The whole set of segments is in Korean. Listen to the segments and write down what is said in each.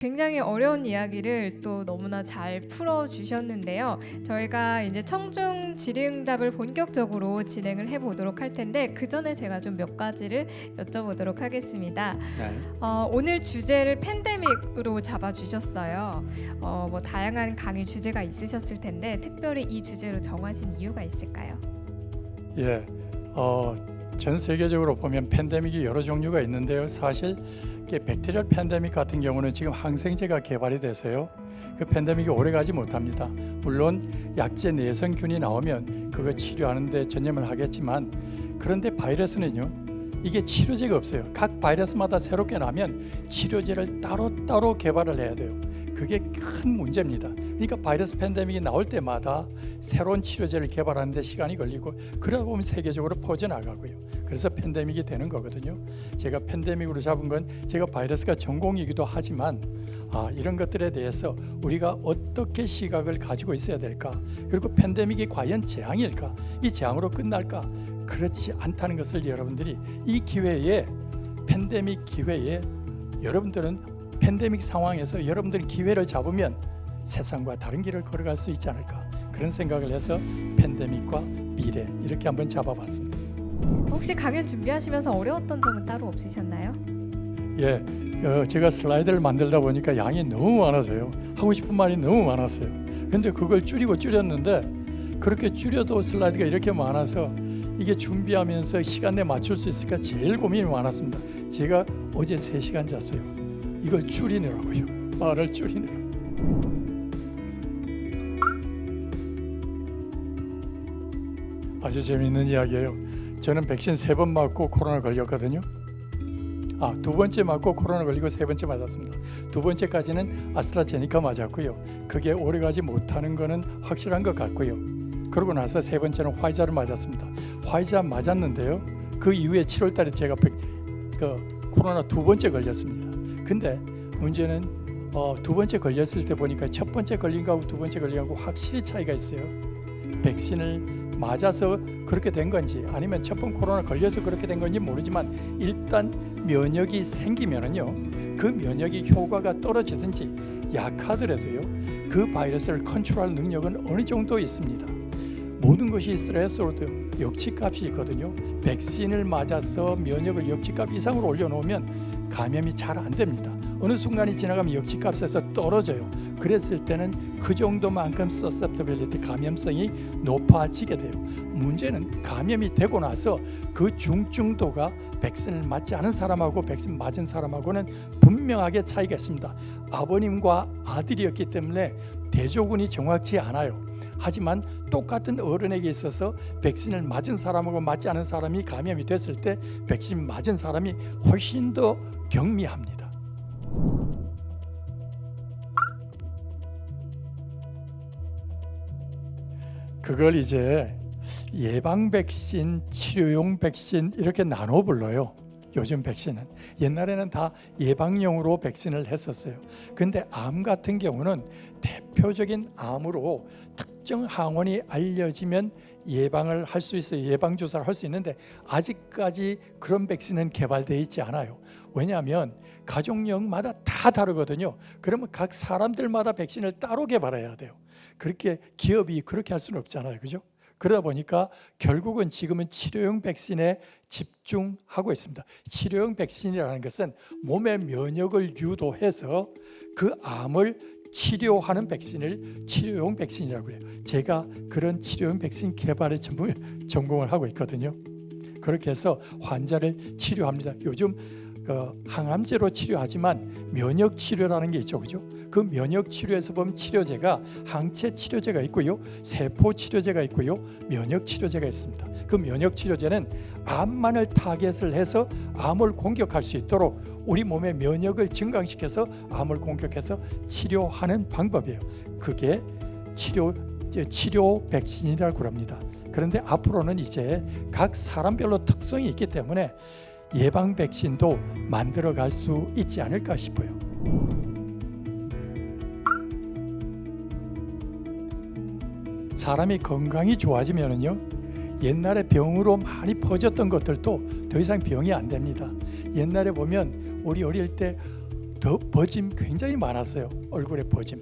굉장히 어려운 이야기를 또 너무나 잘 풀어 주셨는데요. 저희가 이제 청중 질의응답을 본격적으로 진행을 해 보도록 할 텐데 그 전에 제가 좀 몇 가지를 여쭤보도록 하겠습니다. 네. 어, 오늘 주제를 팬데믹으로 잡아 주셨어요. 어, 뭐 다양한 강의 주제가 있으셨을 텐데 특별히 이 주제로 정하신 이유가 있을까요? 예. 어, 전 세계적으로 보면 팬데믹이 여러 종류가 있는데요. 사실 백테리얼 팬데믹 같은 경우는 지금 항생제가 개발이 돼서요. 그 팬데믹이 오래 가지 못합니다. 물론 약제 내성균이 나오면 그거 치료하는데 전념을 하겠지만 그런데 바이러스는요. 이게 치료제가 없어요. 각 바이러스마다 새롭게 나면 치료제를 따로따로 개발을 해야 돼요. 그게 큰 문제입니다. 그러니까 바이러스 팬데믹이 나올 때마다 새로운 치료제를 개발하는데 시간이 걸리고 그러다 보면 세계적으로 퍼져나가고요. 그래서 팬데믹이 되는 거거든요. 제가 팬데믹으로 잡은 건 제가 바이러스가 전공이기도 하지만 아, 이런 것들에 대해서 우리가 어떻게 시각을 가지고 있어야 될까? 그리고 팬데믹이 과연 재앙일까? 이 재앙으로 끝날까? 그렇지 않다는 것을 여러분들이 이 기회에 팬데믹 기회에 여러분들은 팬데믹 상황에서 여러분들이 기회를 잡으면 세상과 다른 길을 걸어갈 수 있지 않을까 그런 생각을 해서 팬데믹과 미래 이렇게 한번 잡아봤습니다. 혹시 강연 준비하시면서 어려웠던 점은 따로 없으셨나요? 예, 어, 제가 슬라이드를 만들다 보니까 양이 너무 많아서요. 하고 싶은 말이 너무 많았어요. 근데 그걸 줄이고 줄였는데 그렇게 줄여도 슬라이드가 이렇게 많아서 이게 준비하면서 시간에 맞출 수 있을까 제일 고민이 많았습니다. 제가 어제 3시간 잤어요. 이걸 줄이느라고요. 말을 줄이느라. 아주 재미있는 이야기예요. 저는 백신 세 번 맞고 코로나 걸렸거든요. 아, 두 번째 맞고 코로나 걸리고 세 번째 맞았습니다. 두 번째까지는 아스트라제니카 맞았고요. 그게 오래 가지 못하는 거는 확실한 것 같고요. 그러고 나서 세 번째는 화이자를 맞았습니다. 화이자 맞았는데요. 그 이후에 7월 달에 제가 백, 그 코로나 두 번째 걸렸습니다. 근데 문제는 어, 두 번째 걸렸을 때 보니까 첫 번째 걸린 거하고 두 번째 걸린 거하고 확실히 차이가 있어요. 백신을 맞아서 그렇게 된 건지 아니면 첫 번 코로나 걸려서 그렇게 된 건지 모르지만 일단 면역이 생기면은요 그 면역이 효과가 떨어지든지 약하더라도요 그 바이러스를 컨트롤할 능력은 어느 정도 있습니다. 모든 것이 스트레스로도 역치값이 있거든요. 백신을 맞아서 면역을 역치값 이상으로 올려놓으면 감염이 잘 안 됩니다. 어느 순간이 지나가면 역치값에서 떨어져요. 그랬을 때는 그 정도만큼 susceptibility 감염성이 높아지게 돼요. 문제는 감염이 되고 나서 그 중증도가 백신을 맞지 않은 사람하고 백신 맞은 사람하고는 분명하게 차이가 있습니다. 아버님과 아들이었기 때문에 대조군이 정확치 않아요. 하지만 똑같은 어른에게 있어서 백신을 맞은 사람하고 맞지 않은 사람이 감염이 됐을 때 백신 맞은 사람이 훨씬 더 경미합니다. 그걸 이제 예방 백신, 치료용 백신 이렇게 나눠 불러요. 요즘 백신은 옛날에는 다 예방용으로 백신을 했었어요. 근데 암 같은 경우는 대표적인 암으로 특정 항원이 알려지면 예방을 할 수 있어요. 예방 주사를 할 수 있는데 아직까지 그런 백신은 개발되어 있지 않아요. 왜냐하면 가족력마다 다 다르거든요. 그러면 각 사람들마다 백신을 따로 개발해야 돼요. 그렇게 기업이 그렇게 할 수는 없잖아요. 그죠? 그러다 보니까 결국은 지금은 치료용 백신에 집중하고 있습니다. 치료용 백신이라는 것은 몸의 면역을 유도해서 그 암을 치료하는 백신을 치료용 백신이라고 해요. 제가 그런 치료용 백신 개발에 전공을 하고 있거든요. 그렇게 해서 환자를 치료합니다. 요즘 그 항암제로 치료하지만 면역 치료라는 게 있죠, 그죠? 그 면역 치료에서 보면 치료제가 항체 치료제가 있고요, 세포 치료제가 있고요, 면역 치료제가 있습니다. 그 면역 치료제는 암만을 타겟을 해서 암을 공격할 수 있도록 우리 몸의 면역을 증강시켜서 암을 공격해서 치료하는 방법이에요. 그게 치료 치료 백신이라고 합니다. 그런데 앞으로는 이제 각 사람별로 특성이 있기 때문에 예방 백신도 만들어 갈 수 있지 않을까 싶어요. 사람이 건강이 좋아지면은요 옛날에 병으로 많이 퍼졌던 것들도 더 이상 병이 안 됩니다. 옛날에 보면 우리 어릴 때 더 버짐 굉장히 많았어요. 얼굴에 버짐.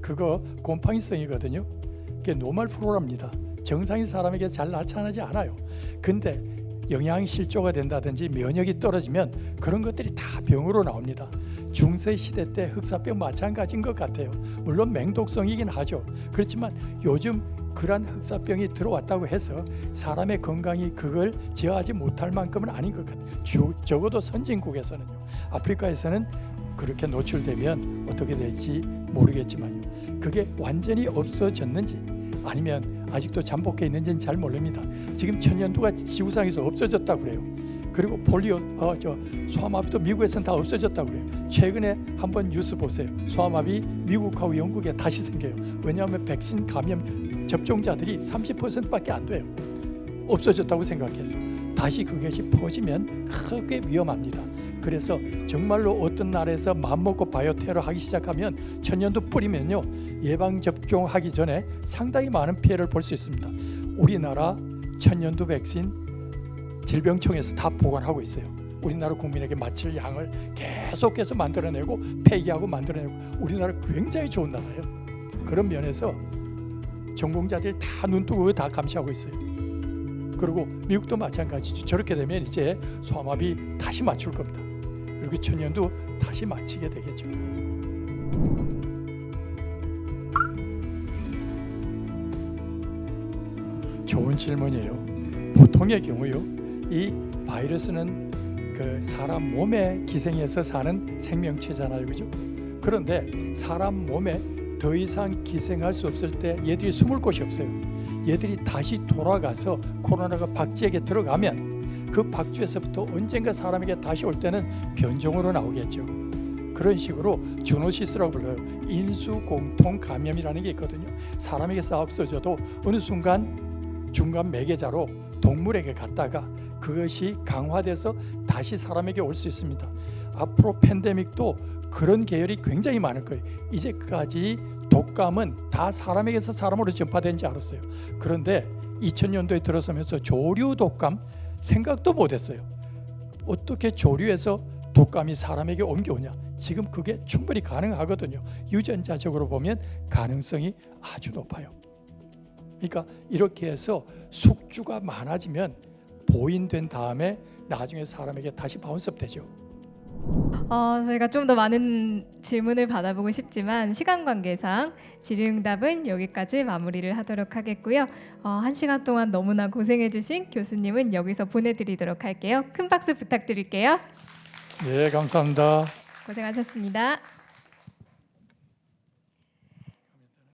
그거 곰팡이성이거든요. 그게 노멀 프로랍니다. 정상인 사람에게 잘 나타나지 않아요. 근데 영양 실조가 된다든지 면역이 떨어지면 그런 것들이 다 병으로 나옵니다. 중세 시대 때 흑사병 마찬가지인 것 같아요. 물론 맹독성이긴 하죠. 그렇지만 요즘 그러한 흑사병이 들어왔다고 해서 사람의 건강이 그걸 제어하지 못할 만큼은 아닌 것 같아요. 주- 적어도 선진국에서는요. 아프리카에서는 그렇게 노출되면 어떻게 될지 모르겠지만요. 그게 완전히 없어졌는지 아니면 아직도 잠복해 있는지는 잘 모릅니다. 지금 천연두가 지구상에서 없어졌다고 그래요. 그리고 폴리오, 어, 저 소아마비도 미국에서는 다 없어졌다고 그래요. 최근에 한번 뉴스 보세요. 소아마비 미국하고 영국에 다시 생겨요. 왜냐하면 백신 감염 접종자들이 30%밖에 안 돼요. 없어졌다고 생각해서 다시 그것이 퍼지면 크게 위험합니다. 그래서 정말로 어떤 나라에서 맘먹고 바이오 테러 하기 시작하면 천년도 뿌리면요 예방 접종하기 전에 상당히 많은 피해를 볼 수 있습니다. 우리나라 천년두 백신 질병청에서 다 보관하고 있어요. 우리나라 국민에게 맞힐 양을 계속해서 만들어내고 폐기하고 만들어내고 우리나라 굉장히 좋은 나라예요. 그런 면에서 전공자들이 다 눈뜨고 다 감시하고 있어요. 그리고 미국도 마찬가지죠. 저렇게 되면 이제 소아마비 다시 맞출 겁니다. 그리고 천연도 다시 맞히게 되겠죠. 좋은 질문이에요. 보통의 경우요, 이 바이러스는 그 사람 몸에 기생해서 사는 생명체잖아요, 그죠? 그런데 사람 몸에 더 이상 기생할 수 없을 때 얘들이 숨을 곳이 없어요. 얘들이 다시 돌아가서 코로나가 박쥐에게 들어가면 그 박쥐에서부터 언젠가 사람에게 다시 올 때는 변종으로 나오겠죠. 그런 식으로 주노시스라고 불러요. 인수 공통 감염이라는 게 있거든요. 사람에게서 없어져도 어느 순간 중간 매개자로 동물에게 갔다가 그것이 강화돼서 다시 사람에게 올 수 있습니다. 앞으로 팬데믹도 그런 계열이 굉장히 많을 거예요. 이제까지 독감은 다 사람에게서 사람으로 전파된지 알았어요. 그런데 2000년도에 들어서면서 조류 독감 생각도 못했어요. 어떻게 조류에서 독감이 사람에게 옮겨오냐? 지금 그게 충분히 가능하거든요. 유전자적으로 보면 가능성이 아주 높아요. 그러니까 이렇게 해서 숙주가 많아지면 보인된 다음에 나중에 사람에게 다시 바운스업 되죠. 어, 저희가 좀 더 많은 질문을 받아보고 싶지만 시간 관계상 질의응답은 여기까지 마무리를 하도록 하겠고요. 어, 한 시간 동안 너무나 고생해주신 교수님은 여기서 보내드리도록 할게요. 큰 박수 부탁드릴게요. 네, 감사합니다. 고생하셨습니다.